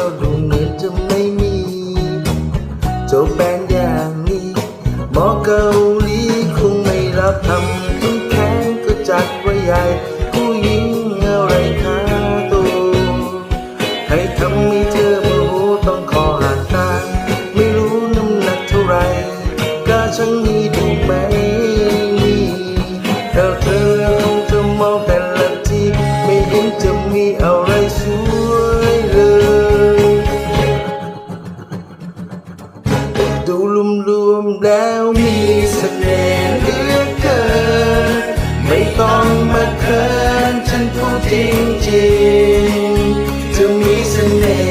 ใจก็ดูเหมือนจะไม่มีเจ้าแปลงอย่างนี้หมอเกาหลีคงไม่รับทำทุกแข็งก็จัดว่าใหญ่ผู้หญิงอะไรค่าตัวใครทำให้เธอโมโหต้องขอหาตาไม่รู้น้ำหนักเท่าไหรกล้าช่างนี้ดูไหมแต่เธอ มแล้วมีเสน่ห์เหลือเกิน ไม่ต้องมาเขินฉันพูดจริงๆเธอมีเสน่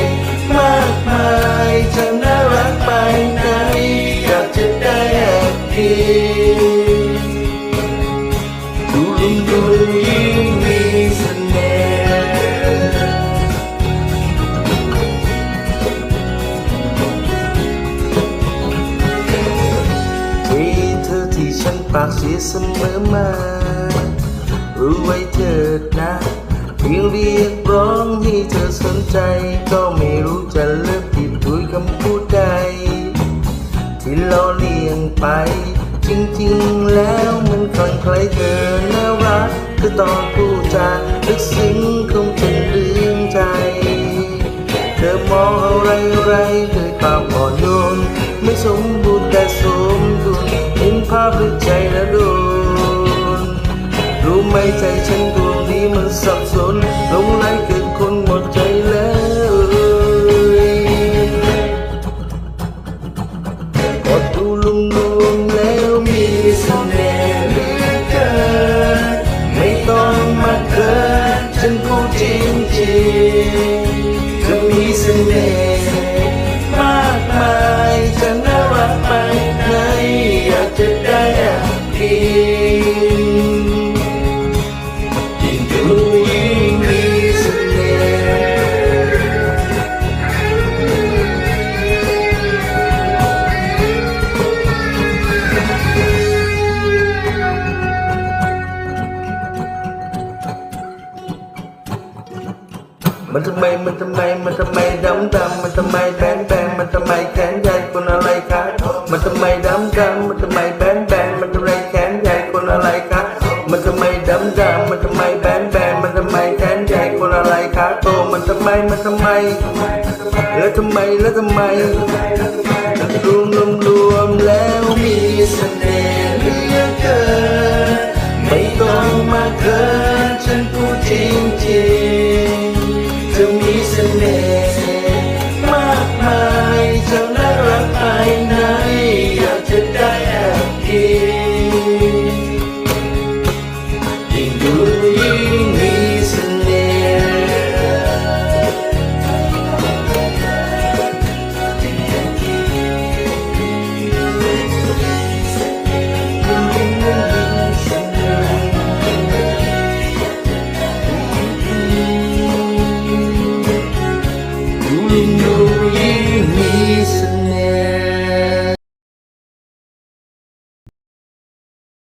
ห์มากมายเธอน่ารักไปไหนอยากจะได้แอบกินดูรวมๆยิ่ ปากเสียเสมอมา รู้ไว้เถิดนะเพียงเรียกร้องให้เธอสนใจ ก็ไม่รู้จะเลือกผิดด้วยคำพูดใด ที่เราเลี่ยงไป จริงๆแล้วมันคลั่งไคล้เธอน่ารักคือตอนพูดจาลึกซึ้งคงจนลืมใจ เธอมองอะไรอะไรด้วยความอ่อนโยนไม่สม ใจฉันดวงนี้มันสับสนหลงไหลเกินคนหมดใจแล้วกดดูลุงลุงแล้ว มันทำไม มันทำไม มันทำไมดำดำมันทำไมแบนแบนมันทำไมแขนใหญ่คนอะไรคะมันทำไมดำดำมันทำไมแบนแบนมันทำไมแขนใหญ่คนอะไรคะมันทำไมดำดำมันทำไมแบนแบนมันทำไมแขนใหญ่คนอะไรคะโตมันทำไม มันทำไม แล้วทำไม แล้วทำไมรวมรวมรวมแล้ว ๆเธ